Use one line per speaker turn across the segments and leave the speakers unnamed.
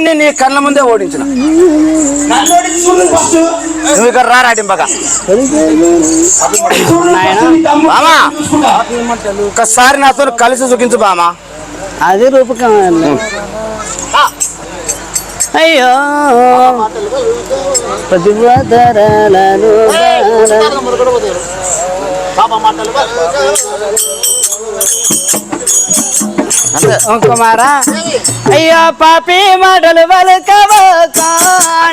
రావణుని నీ కళ్ళ ముందే ఓడించిన. నువ్వు ఇక్కడ రాడింపక బామా. ఒక్కసారి నాతో కలిసి చూపించు బామా.
అది రూపకం అయ్యో. ప్రతిభాధరలను కుమారా అయ్యో పాపి మాటలు వలకవక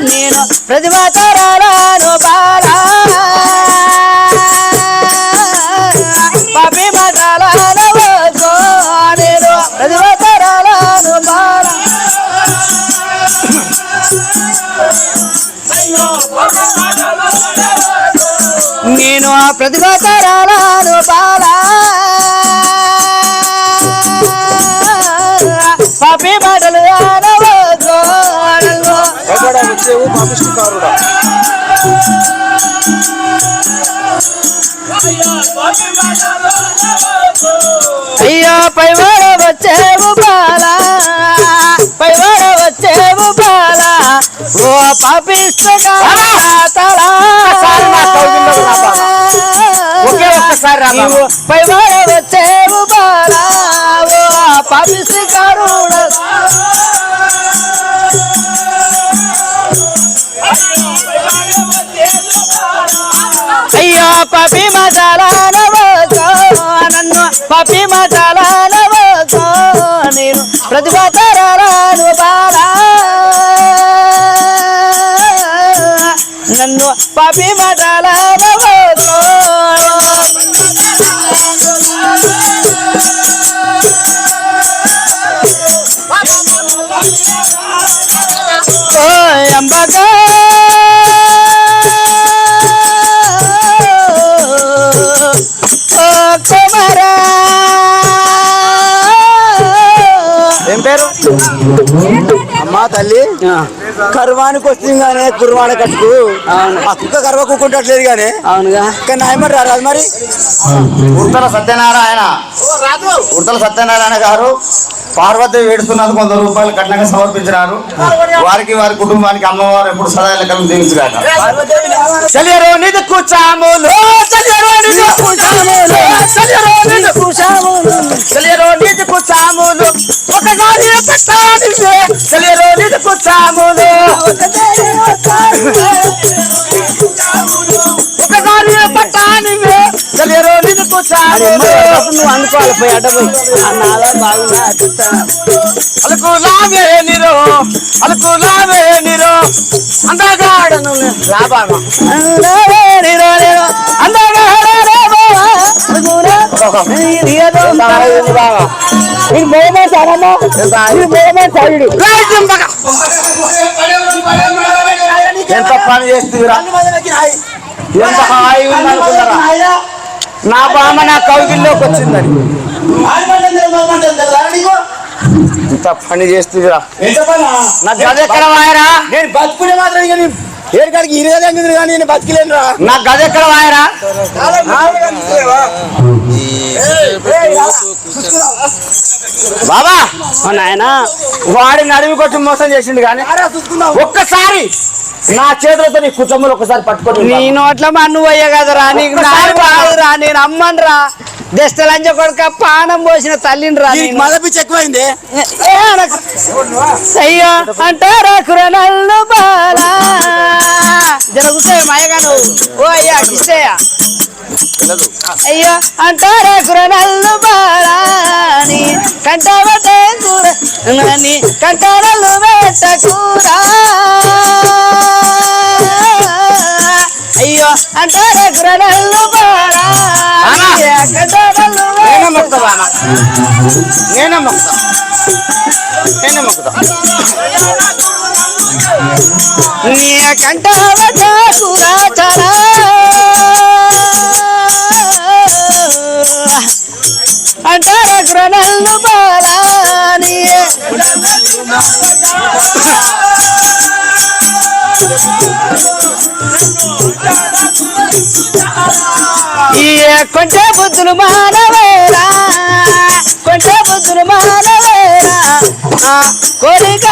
నేను ప్రతిభాధరలను బాలా ప్రతిభాతరాలను బాలా పాపి మాటలు.
వచ్చేవు పాపిష్టికారుడా
అయ్యో పైవాడ వచ్చేవు బాలా. పైవాడ వచ్చేవు బాలా. ఓ పాపిస్తగా తలా. నీవు పైవాడ వచ్చేవు బాలా ఓ పాపిస్తగారుడ అయ్యో పపి మసాలానవతో నన్ను పపి మసాలానవతో నేను ప్రతిభాతరాలను బారా నన్ను పపి మసాలానవతో
అమ్మా తల్లి కరువానికి వస్తుంది కానీ కుర్వాణ కట్టుకు.
అవును.
ఆ కుక్క కరువ కుక్కుంటట్లేదు కానీ.
అవునుగా.
కానీ నాయమరి రాదు మరి. ఉడతల సత్యనారాయణ. ఉడతల సత్యనారాయణ గారు పార్వతి వేడుస్తున్నందుకు వంద రూపాయలు కట్నంగా సమర్పించినారు. వారికి వారి కుటుంబానికి అమ్మవారు ఎప్పుడు సదా లెక్కలు దీవించుగాక ఒక గాలి పెట్టాలి. చలియరో నిధి చాములు
నువ్వు అనుకోవాలి పోయి అడ్డ పోయి. నాలా బాగున్నా
అలుకులావే నిరో అలుకులావే నిరో. అందగాడను లాభామా ఎంత పని చేస్తుందిరా ఎంత హాయి ఉందనుకున్నారా? నా బామ్మ నా కౌగిల్లోకి వచ్చిందని. ఇంత పని చేస్తుందిరా. నా గది ఎక్కడ వాయరా?
నేను బతుకునే మాత్రం ఇక నేను ఏడు కాడికి ఇరవై తగ్గింది కానీ నేను బతికలేను రా
నా గది ఎక్కడ వాయరా? బాబా
నాయనా
వాడి నడిమి కొట్టి మోసం చేసిండు కానీ ఒక్కసారి నా చేతులతో నీ కుటుంబంలో ఒకసారి పట్టుకొని
నీ నోట్ల మన్ను పోయే కదరా నీకు కాదురా నేను అమ్మనురా దెస్త లంచ కొడుక పానం పోసిన తల్లిని రా నేను.
మద పిచ్చి ఎక్కువైంది.
అయ్యో అంటారా కురనల్లు బాలా. జరుగుతాయి మాయగా నువ్వు ఓ అయ్యా కిష్టయ్య అయ్యో అంటారా కురనల్లు బాలా. నీ కంటవటే కూర. నీ కంటనల్లు పెట్ట కూర. అయ్యో అంటారా. నీ కంటనల్లు
నేనే మొక్కుతా బామ్మ. నేనే మొక్కుతా నేనే మొక్కుతా
నీ కంటవట కురాచరా అంటార గ్రనల్లు బాలాని ఈ కొంటే బుద్ధులు మానవేరా? కొంటే బుద్ధులు మానవేరా? కోరిక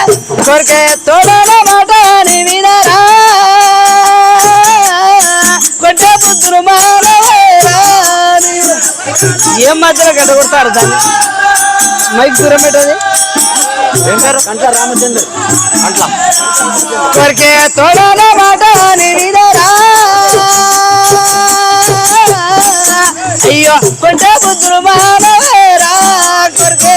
కోరిక తోడల మాట ని వినరా? కొంటే బుద్ధులు మానవేరా? ఏం మధ్యలో గడ్డ కొడతారు దాన్ని? మైక్ దూరం పెట్టది
ఏం పేరు?
కంట రామచంద్ర.
అట్లా
కొరికే తోడల మాట ని వినరా అయ్యో కొంచె బుద్ధులు మానవేరా కొరికే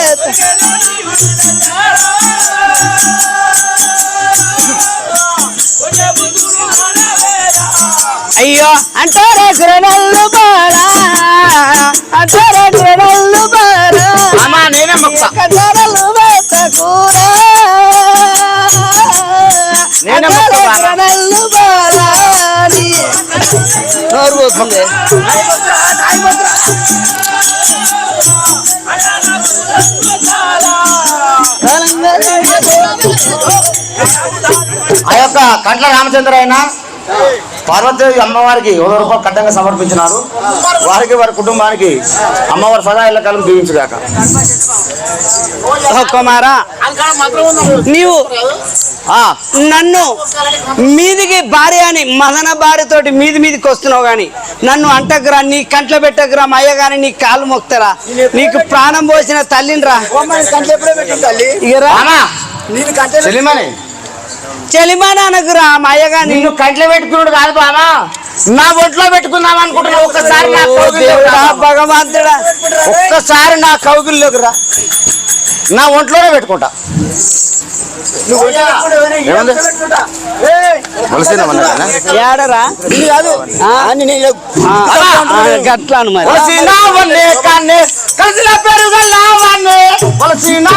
అయ్యో అంటారా కురనల్లు బాలా అంటారా కురనల్లు బాలా
అమ్మా నేనే మొక్క ఆ యొక్క కంట్ల రామచంద్ర అయిన పార్వతీదేవి అమ్మవారికి వంద రూపాయలు కట్టంగా సమర్పించినారు. వారికి వారి కుటుంబానికి అమ్మవారి సదా ఇళ్ళ కాలం దీవించుగాక
కుమారా నీవు
ఆ,
నన్ను మీదికి భార్య అని మదన భార్యతోటి మీది మీదికి వస్తున్నావు గాని నన్ను అంటకురా నీ కంట్లో పెట్టకురా మా అయ్య గాని నీ కాలు మొక్తరా నీకు ప్రాణం పోసిన తల్లినిరా.
కంట ఎప్పుడో పెట్టింది తల్లి
ఇగరా
అమ్మా
నేను కంట
చెల్లిమని
చెలిమాని అనకురా మా అయ్య గాని.
నిన్ను కంట్లో పెట్టుకున్నాడు కాదు బామా నా ఒంట్లో పెట్టుకుందాం అనుకుంటున్నా ఒక్కసారి నా కౌగిల్లోకి రా.
భగవంతుడా.
ఒక్కసారి నా కౌగిల్లోకి రా. నా ఒంట్లోనే పెట్టుకుంటా. ఏముంది?
ఏడరా?
ఇది కాదు.
గట్లాను మరి.
కన్నే. కలిసిన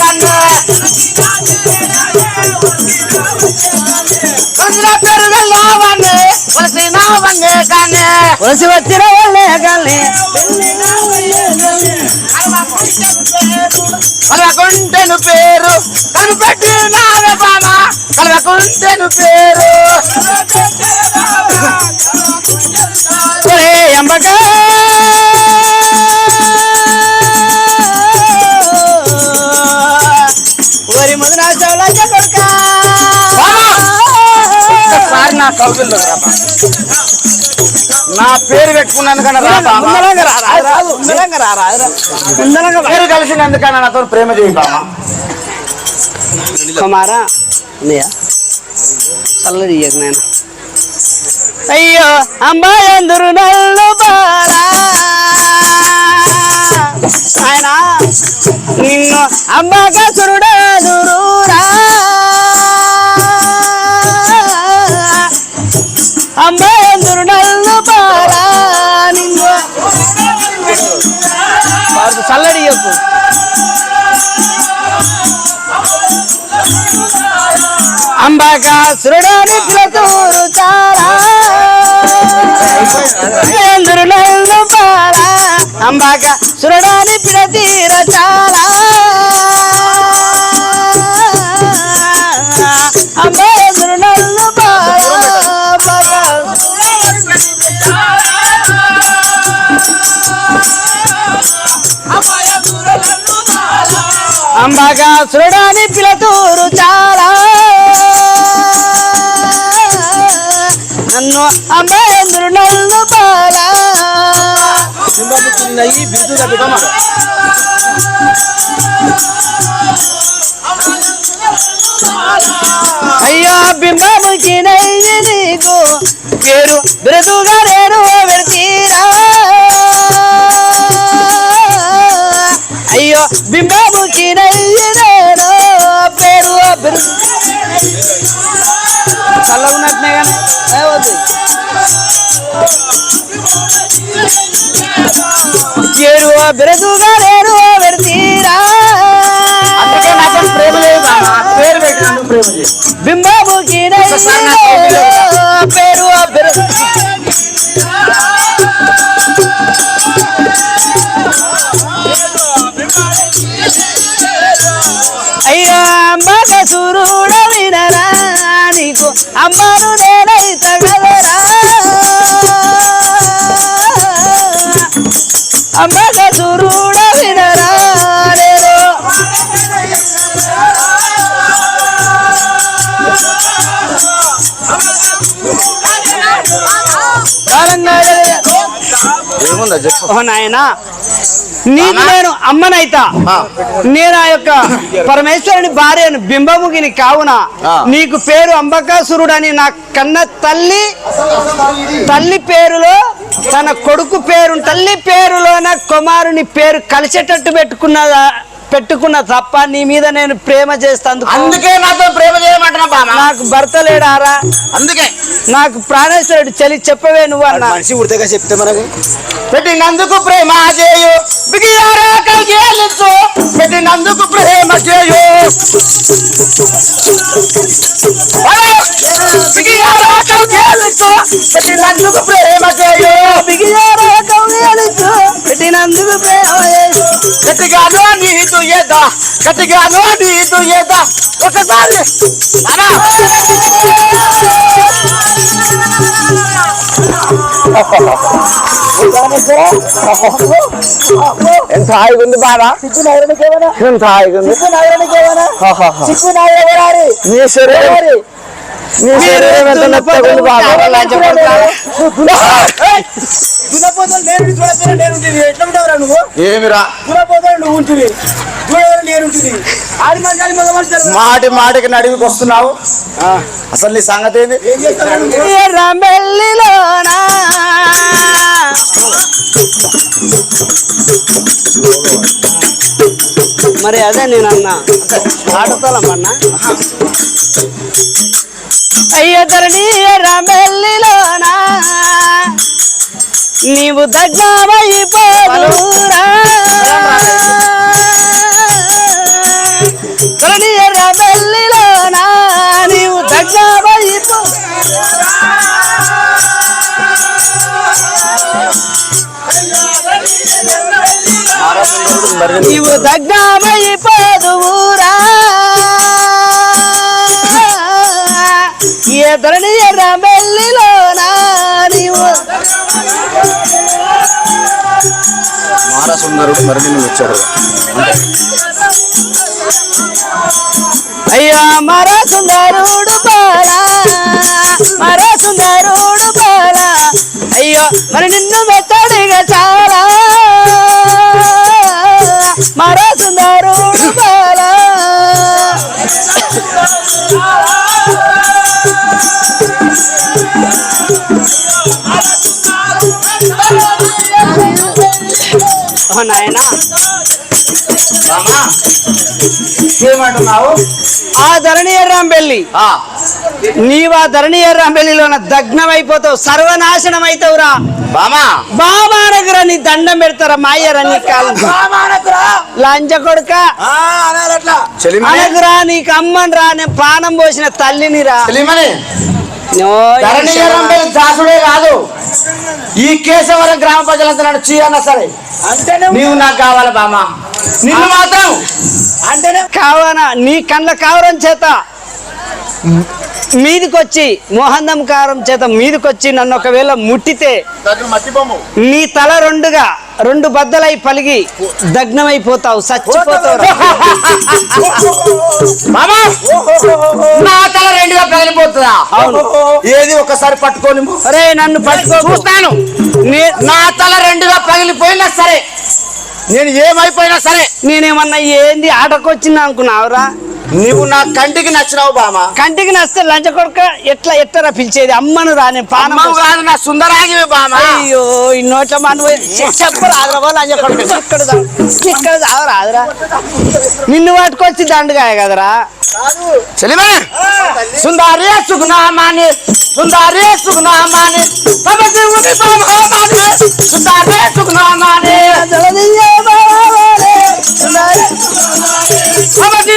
కన్నే.
వలసి వచ్చిన వాళ్ళే కానీ
కలవకుంటెను పేరు కనిపెట్టినావే బామ కలవకుంటెను పేరు.
ఒరే
కౌగిల్లో. నా పేరు పెట్టుకున్నందుకన్నా రా బామ.
ముందరంగా రా, రా, రాదు ముందరంగా రా, రా, రా. ముందరంగా రా.
పేరు కలిసినందుకన్నా నాతో ప్రేమ చేయి బామ
కుమారా ఉన్నాయా చల్లది ఇయ్యకు అయ్యో అంబాయందురు నల్లు బాలా ఆయన నిన్ను అంబాకసురుడాదురురా అంబాయందురు నల్లు బాలా నిన్ను. వాడికి చల్లడి చెప్పు. అంబాగా సురడాని పిలతూరు చాలా ఎందురు నల్లు పాలా అంబాగా సురడాని పిలతీర అంబాగా సురడాని పిలతూరు చాలా. నన్ను అంబేంద్రు నల్లు పాలా
ఈ బిరుదు
పేరు బిరుదు చల్లగున్నట్టునే కానీ ఏ వద్దు పేరు బిరదుగా నేను పెడతీరా
అందుకే నాతో ప్రేమ లేదు బామ పేరు పెట్టినందుకు ప్రేమ చేయి
మగసురుడ వినరా నీకు. అమ్మను నేనైత కదరా అమ్మక సురుడ వినరా నేను.
ఏముందా చెప్పు.
ఓ నాయనా నీకు నేను అమ్మనైతా. నేను ఆ యొక్క పరమేశ్వరుని భార్యను బింబముగిని కావున. నీకు పేరు అంబకాసురుడు అని నా కన్న తల్లి తల్లి పేరులో తన కొడుకు పేరు తల్లి పేరులోన కుమారుని పేరు కలిసేటట్టు పెట్టుకున్నదా పెట్టుకున్న తప్ప నీ మీద నేను ప్రేమ చేస్తాను
అందుకే నాతో ప్రేమ చేయమంటున్నా
నాకు భర్త లేడారా?
అందుకే.
నాకు ప్రాణేశ్వరుడు చలి చెప్పవే నువ్వు అన్న.
మనిషి ఉడతగా చెప్తే మనకు.
పెట్టినందుకు ప్రేమ చేయు. బిగియారా పెట్టినందుకు ప్రేమ చేయు! బిగియారా పెట్టినందుకు ప్రేమ చేయు.
బిగియారా పెట్టినందుకు ప్రేమ చేసు.
గట్టిగానో నీదు ఎద గట్టిగానో నీదు ఎద ఒకసారి. ఎంత హాయిగా ఉంది బాబా ఎంత హాయిగా ఉంది నీ శరీరం శరీరం ఎంత బాబా ఏమిరా? మాటి మాటికి నడివికి వస్తున్నావు. అసలు నీ సంగతి ఏంది?
మరి అదే నేను అన్నా ఆడతాలమ్మన్నా అయ్యదరణి ఎర్రమెల్లిలోనా నీవు దగ్గమైపోదురా ధరణి ఎర్రమెల్లిలోనా నీవు దగ్గమైపో నీవు దగ్గమైపోదురా
సుందరుడు మరణి నువ్వు వచ్చాడు
అయ్యా మర సుందరుడు బాలా మర సుందరుడు బాలా అయ్యో ఓ నాయనా.
ఏమంటున్నావు?
ఆ ధరణి ఎర్రాంబెల్లి. నీవు ఆ ధరణి ఎర్రాంబెల్లిలోన దగ్నం అయిపోతావు సర్వనాశనం అవుతావురా
బామా.
బాబానగర నీ దండం పెడతారా మాయ్యరా నీ కాలం లంచ కొడుక. అనగురా నీకు అమ్మని రా నేను ప్రాణం పోసిన తల్లిని రా
దాసుడే కాదు. ఈ కేశవరం గ్రామ ప్రజలంతా నన్ను చీ అన్నా సరే.
అంటేనే
నీవు నాకు కావాలి బామా నిన్ను మాత్రం.
అంటేనే
కావనా? నీ కండ్ల కావరం చేత. మీదికొచ్చి మోహందం కారం చేత మీదికొచ్చి నన్ను ఒకవేళ ముట్టితే నీ తల రెండుగా రెండు బద్దలై పలిగి దగ్నమైపోతావు చచ్చిపోతావు రా.
బామా నా తల రెండుగా పగిలిపోతుందా?
అవును.
ఏది ఒకసారి పట్టుకొని
అరే నన్ను పట్టుకో.
చూస్తాను.
నే-
నా తల రెండుగా పగిలిపోయినా సరే నేను ఏమైపోయినా సరే
నేనేమన్నా ఏంది ఆటకొచ్చింది అనుకున్నావురా?
నీవు నా కంటికి నచ్చినావు బామా.
కంటికి నస్తే లంచ కొడుక ఎట్లా ఎట్టరా పిలిచేది? అమ్మను రా నేను పానం
కాదు నా సుందరాగివి బామా.
అయ్యో ఈ నోట్ల మనం చెప్పు రాదురా లంచ కొడుక. ఇక్కడ ఇక్కడ రాదురా. నిన్ను పట్టుకొచ్చి దండగాయ కదరా.
చెలిమే. సుందరి సుగుణామాని సుందరి సుగుణామాని సమతి సుందరి సుగుణామాని సమతి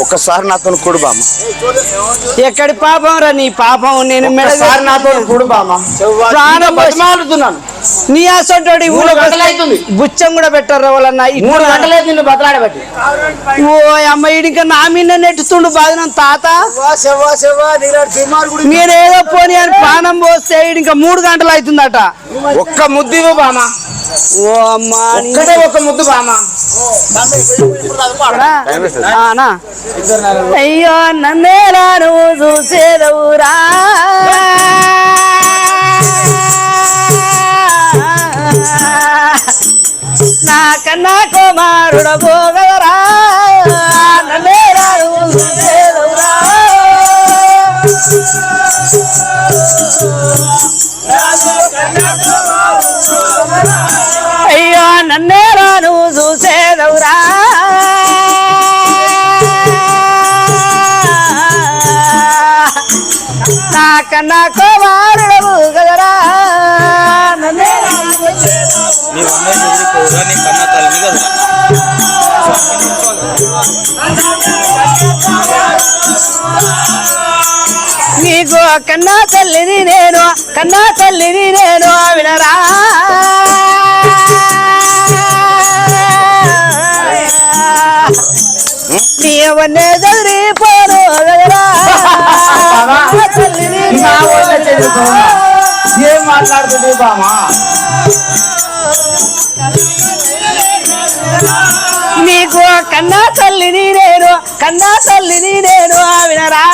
ఒక్కసారి నాతో కూడు బామ్మ.
ఎక్కడి పాపం రా నీ పాపం? నేను మెడ
ఒక్కసారి నాతో కూడు బామ్మ.
ప్రాణం పోసి-
బతిమాలుతున్నాను.
నీ అసంటోడి
మూడు
ఊళ్ళో. బుచ్చం కూడా పెట్టారు వాళ్ళన్న?
మూడు గంటలే నిన్ను బతలాడబట్టి.
ఓ అమ్మ ఇంకా నా మీద నెట్టుతుండు బాధనం తాత. మీరేదో పోనీ అని ప్రాణం పోస్తే ఇంకా మూడు గంటలు అవుతుందట.
ఒక్క ముద్దు బామ్మ.
ఓ అమ్మా
ముద్దు.
అయ్యో నన్నే రాను చూసేదవురా నా కన్నా కుమారుడ పోగలరా? నన్నే రాను చూసేదవురా అయ్యో నన్నే రాను చూసేదవురా. నాకన్నా కుమారుడవు కదరా. నన్నే
కన్న తల్లి కదా.
నీకు కన్నా తల్లిని నేను కన్నా తల్లిని నేను వినరా నీవన్నే చదిరిపోను.
ఏం మాట్లాడుతుంది బామ్మ
నీకు కన్నా తల్లిని నేను కన్నా తల్లిని నేను వినరా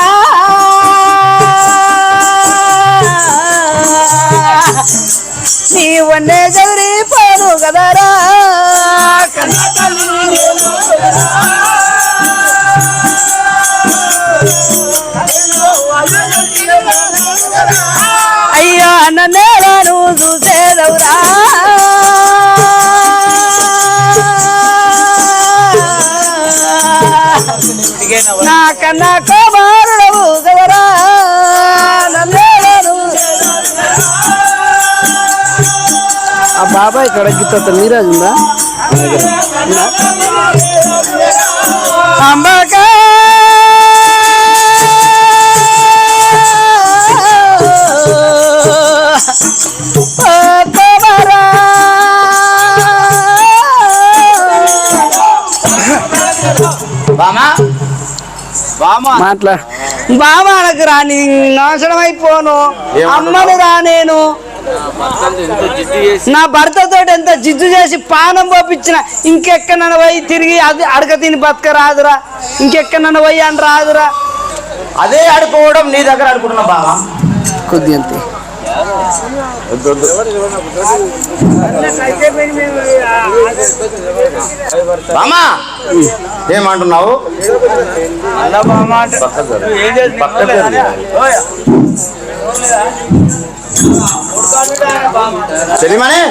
నీవన్నే చదిరిపోను కదరా. కన్నా తల్లిని అయ్యా నన్నే రాను చూసేదవురా నాకన్నా కుమారుడవు ఆ బాబాయ్ ఇక్కడ గీత నీరాజు ఉందా? అంబకా మాట్లా బాబాలకు రాని నాశనం అయిపోను? అమ్మను రా నేను. నా భర్తతో ఎంత జిద్దు చేసి పానం పంపించిన ఇంకెక్కడన్నా పోయి తిరిగి అది అడగ తిని బతక రాదురా ఇంకెక్కడన్నా పోయి అని రాదురా.
అదే ఆడుకోవడం నీ దగ్గర ఆడుకుంటున్నా బామ్మ
కొద్ది అంతే
బామ్మ ఏమంటున్నావు పక్కకు జరుగు. తెలియమని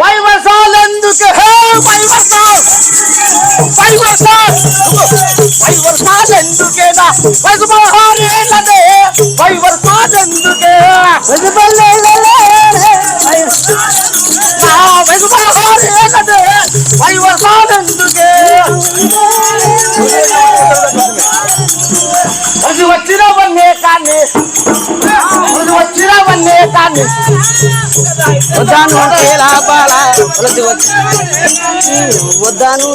వైవర్షాలెందుకు హే వైవర్షాలు వైవర్షాలు వైవర్షాలెందుకేనా వైసుమహారేలనే వైవర్షాలెందుకే నా వైసుమహారేలనే వైవర్షాలెందుకే అది వచ్చినవన్నే కానీ అది వచ్చినవన్నే కానీ
వద్దాను అంటే లాభాల వలసి వద్దాను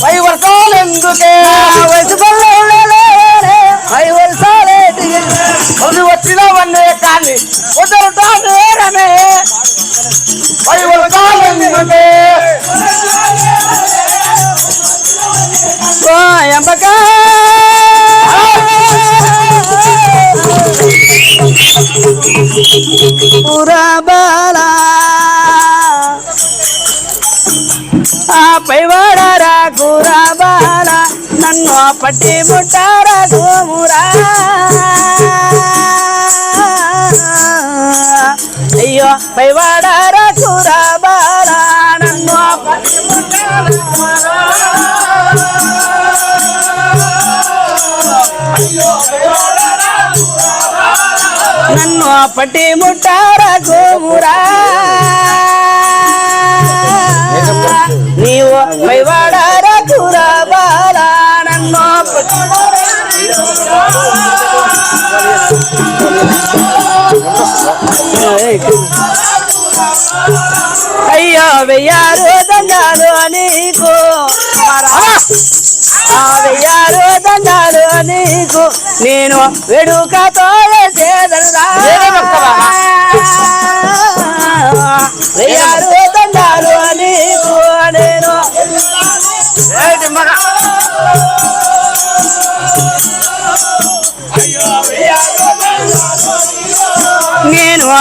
పై వర్షాలు ఎందుకే?
వయసు వలసాలేటి
అది వచ్చినవన్నే కానీ నేరమే పై వర్షాలు ఎందుకే?
ఎంబక పురాబాల ఆ పైవాడారా గురాబాల నన్ను పట్టి ముట్టారా గోమురా. అయ్యో పైవాడారా గురాబాల నన్ను పట్టి ముట్టారా నన్ను అప్పటి ముట్టారా గోమురా నీవు మైవాడారా కూరా బాలా? నన్ను అప్పటి అయ్యో వెయ్యారు దండాలు నీకు. వెయ్యారు దండాలు నీకు. నేను వెడుకతో చేదనురా వెయ్యారు దండాలు నీకు. నేను
నేను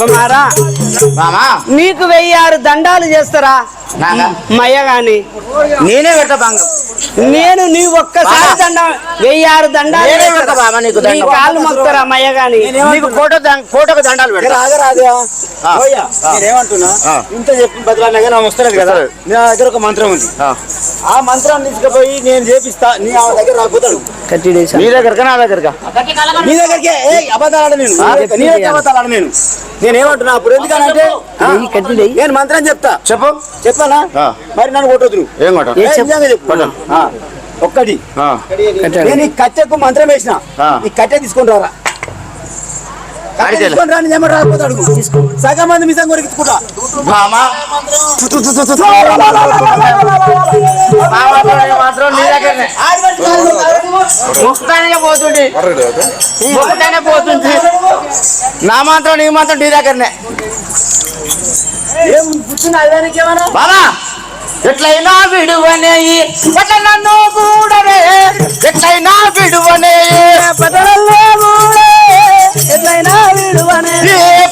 కుమారా
మామా
నీకు వెయ్యారు దండాలు చేస్తారా? మయ్య గాని.
నేనే పెట్ట బంగం.
నేను నీ ఒక్కసారి. దండ దండాలు?
పెడతా బాబా నీకు
నీ
దండం.
కాళ్ళు మొక్తారా మయ్య గాని?
నీకు ఫోటో ఫోటోకి దండాలు పెడతా. ఆ. ఆ. ఆ.
ఇంత చెప్పి బదులాగా నాకు వస్తలేదు కదా. నా దగ్గర ఒక మంత్రం ఉంది.
ఆ.
ఆ మంత్రాన్ని తీసుకుపోయి నేను చేపిస్తా. నీ ఆమె దగ్గర రాకపోతాడు.
కట్టిడేసా
నీ దగ్గరకా నా దగ్గరకా?
నీ దగ్గరికి? ఏ అబద్ధాలు నేను.
ఆ?
నీ దగ్గర అబద్ధాలు నేను. నేనేమంటున్నా? అప్పుడు ఆ?
కట్టిడే.
నేను మంత్రం చెప్తా.
చెప్పు.
చెప్పానా
ఆ.
మరి నన్ను కొట్టొద్దు నువ్వు.
ఏం కొట్ట
ఏ
ఏ,
చెప్పు.
నిజంగా చెప్పు
కొట్టను.
ఆ. ఒక్కటి. నేను ఈ కట్టెకు మంత్రం వేసిన. ఈ కట్టె తీసుకొని రారా కట్టె
ఆడికి వెళ్ళు.
తీసుకొని రా నేను ఏమన్నా రాకపోతాడు సగం మంది మిసం కొరికించుకుంటా
మామా. మామా మాత్రం నీ దగ్గరనే. ముక్కుతానే పోతుండి. ముక్కుతానే పోతుంది నా మాత్రం నీ మాత్రం నీ దగ్గరనే.
ఏం కూర్చున్నా?
బాబా ఎట్లయినా విడువనే. పట్ల నన్ను కూడవే? ఎట్లయినా విడువనే.
పదనల్లో మూడే ఎట్లయినా విడువనే.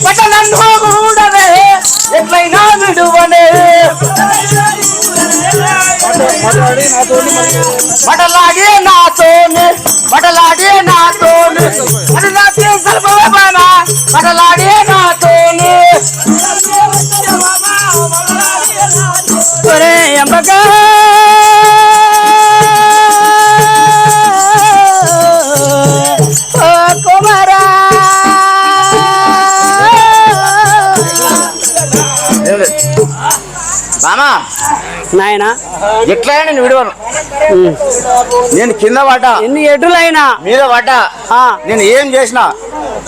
పట్ల నన్ను కూడవే. ఎట్లయినా విడువనే. మటలాడే నాతోనే మటలాడే నాతోనే. అది నాకే సర్వమాన మటలాడే నాతోనే
కుమారా.
మామా
నాయనా.
ఎట్లయినా నేను విడవను. నేను కింద పడ్డా.
ఎన్ని ఎటులైనా
మీద పడ్డా.
ఆ,
నేను ఏం చేసినా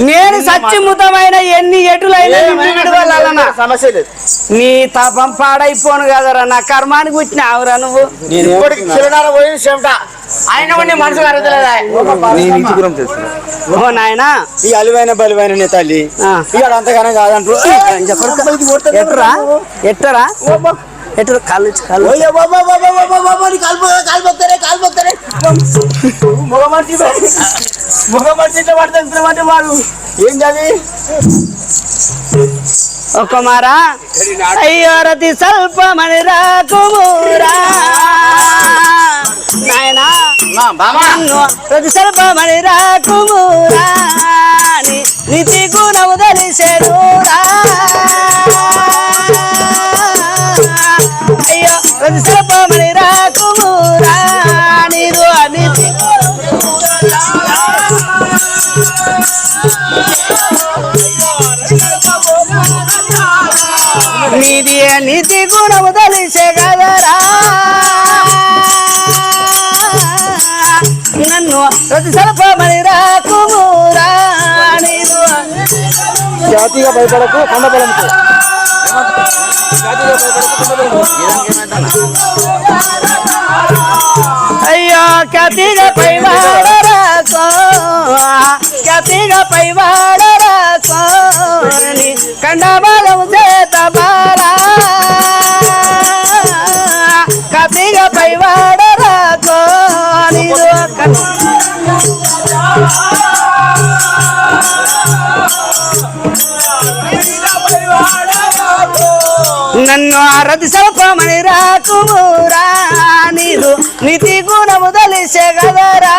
నేను సత్యముతమైన ఎన్ని ఎటులైనా విడుదలనా
సమస్య లేదు.
నీ తపం పాడైపోను కదరా నా కర్మానికి వచ్చిన ఆవురా నువ్వు.
ఇప్పటికి చిరునార పోయింది చెమట. ఆయన కూడా నీ మనసు
ఓ నాయనా.
ఈ అలివైన బలివైన నీ తల్లి.
ఆ.
ఇక్కడ అంతగానే కాదంటారు.
ఎట్టురా? ఎట్టరా ఎటు ఇచ్చి కాళ్ళు
మగ మనిషి. మనిషి ఇట్లా పడుతుంటే వాడు. ఏం చదివి?
ఒక మారా అయ్యో రతి స్వల్పమని రాకుమురా. నాయనా ప్రతి స్వల్పమని రాకుమురా. నీతి గుణము తెలిసేరురా అయ్యో ప్రతి స్వల్పమని రాకుమురా నీది నీతి గుణము తెలిసే కదరా. నన్ను ప్రతి సలపమని రాకుమురా
జాతిగా భయపడకు కొండ పొలంకు
అయ్యో కతిగా పైవాడరాకో కతిగా పైవాడరాకో కండబలం నన్ను అరది స్వల్పమని రాకుమురా నీరు నీతి గుణము తెలిసే కదరా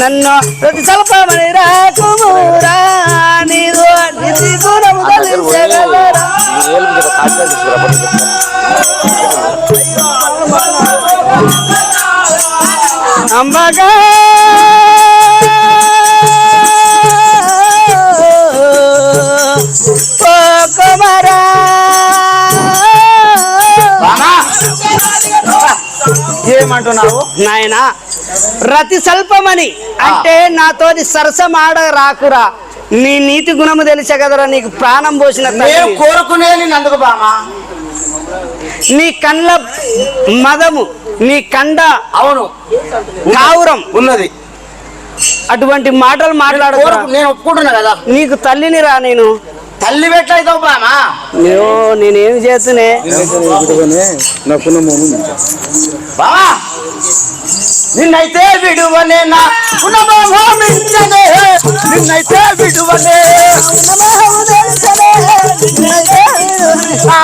నన్ను ప్రతి స్వల్పమని రాకుమురా నీరు నీతి గుణము తెలిసెగలరా అంబగా
ఏమంటున్నావు
నాయన రతి స్వల్పమని అంటే నాతోటి సరసం ఆడ రాకురా నీ నీతి గుణము తెలిసే కదరా నీకు ప్రాణం పోసిన.
కోరుకునేది నందుకు బామా
నీ కండ్ల మదము నీ కండ
అవును
కావురం
ఉన్నది
అటువంటి మాటలు మాట్లాడు
నేను ఒప్పుకుంటున్నా కదా
నీకు తల్లిని రా నేను
తల్లి పెట్టయితావు బామా
నేనేం చేస్తునే
బామా నిన్నైతే విడువనే నా పునమోమించనే నిన్నైతే విడువనే నా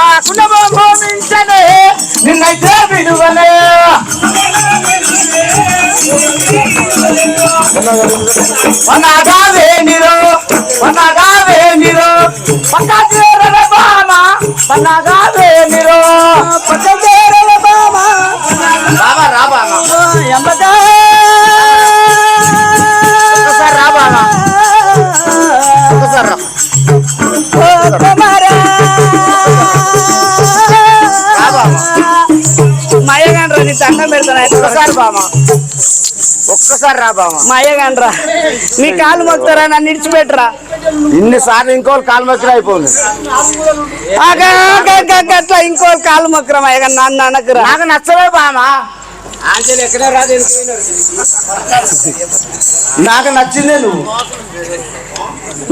నిన్నైతే విడువనే. పనగా
దండం పెడతాను.
ఒక్కసారి బామా ఒక్కసారి రా బామా
మా అయ్యగాండ్రా నీ కాలు మొక్తారా నన్ను ఇడిచిపెట్టరా?
ఇన్నిసార్లు ఇంకోళ్ళు కాలు మధ్యలో అయిపోయింది.
అట్లా ఇంకో కాలు మొక్కరా మా అయ్యగారు నన్ను అనకురా.
నాకు నచ్చలే బామా నాకు నచ్చిందే నువ్వు.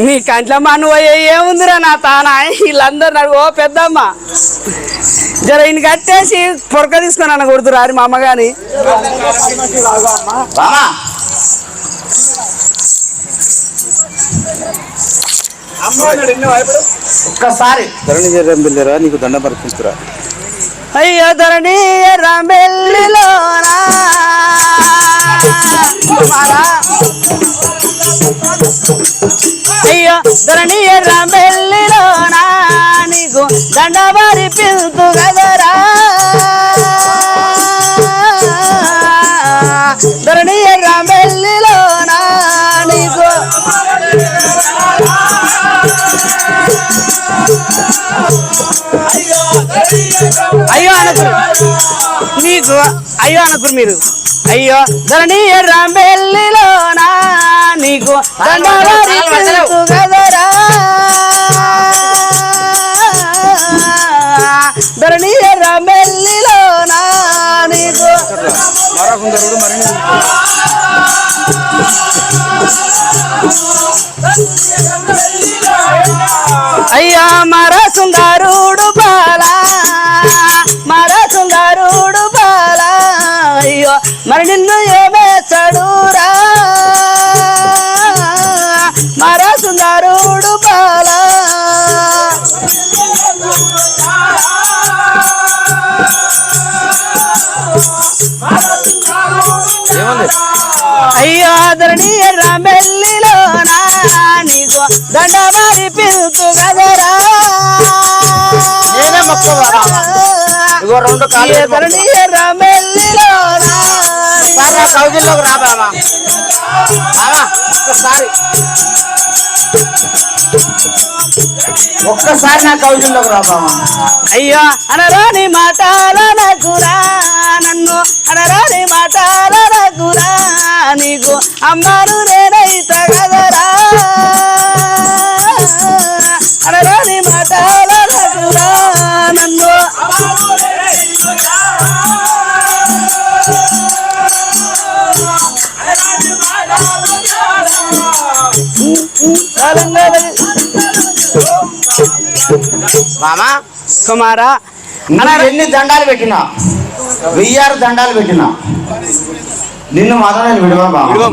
నీ కంట్లో మను ఏముందిరా నా తాన? వీళ్ళందరూ నడు ఓ పెద్దమ్మ. జర ఈయన కట్టేసి పొరక తీసుకొని అన్న కొడుతురా అని మా అమ్మగాని
ఒక్కసారి.
ధరణి జరంబిల్లేరా నీకు దండ పరిస్థితురా
అయ్యో ధరణి రామెల్లిలోనా కుమారా. అయ్యో ధరణి రామెల్లిలోనా నీకు దండవారి పిలుతు కదరా అయ్యో అనకురు మీకు అయ్యో అనకురు మీరు. అయ్యో. ధరణి రాంబెల్లిలోనా? నీకు కదరా ధరణి రాంబెల్లిలోనా? నీకు
మారాసుందరుడు మరి
అయ్యా మర సుందరుడు బాలా. మర సుందరుడు బాలా. అయ్యో మరి నిన్ను ఏమే చడురా మర సుందరుడు బాలా. అయ్యో ధరణి రామెల్లిలోనా దండ మరి పిలుతు కదరా
నేనే మొక్కుకోవాలా? ఇగో రెండు కాళ్ళు కౌగిల్లోకి రా బామా ఒక్కసారి. ఒక్కసారి నా కౌగిల్లోకి రా బామా
అయ్యో అనరాని మాటాల నగురా నన్ను. అనరాని మాటాల నగురా నీకు. అమ్మాను నేనైత కదరా అనరాని మాటాల నగురా.
మామా
కుమారా
నువ్వు ఎన్ని దండాలు పెట్టినా? వెయ్యారు దండాలు పెట్టినా? నిన్ను మాత్రం నేను విడవా. బామా